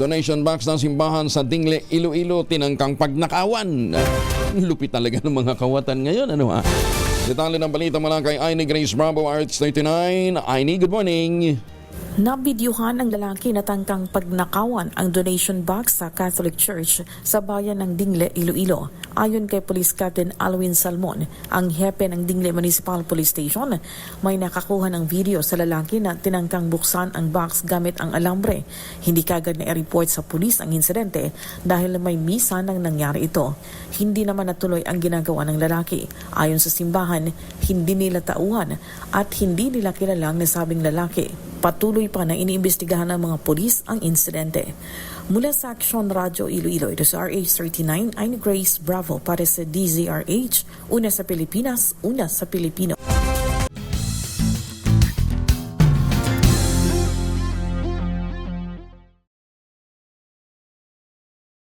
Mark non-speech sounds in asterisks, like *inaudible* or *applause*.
Donation box ng simbahan sa Dingle, Iloilo, tinangkang pagnakawan. *laughs* Lupit talaga ng mga kawatan ngayon. Ano ha? Detalye ng balita mula kay Aini Grace Bravo, RH39. Aini, good morning. Nabidyuhan ng lalaki na tangkang pagnakawan ang donation box sa Catholic Church sa bayan ng Dingle, Iloilo. Ayon kay Police Captain Alwin Salmon, ang hepe ng Dingle Municipal Police Station, may nakakuha ng video sa lalaki na tinangkang buksan ang box gamit ang alambre. Hindi kagad na i-report sa pulis ang insidente dahil may misa nang nangyari ito. Hindi naman natuloy ang ginagawa ng lalaki. Ayon sa simbahan, hindi nila tauhan at hindi nila kilalang nasabing lalaki. Patuloy pa na iniimbestigahan ng mga pulis ang insidente. Mula sa Action Radio Iloilo, ito sa RH39, I'm Grace Bravo para sa DZRH, una sa Pilipinas, una sa Pilipino.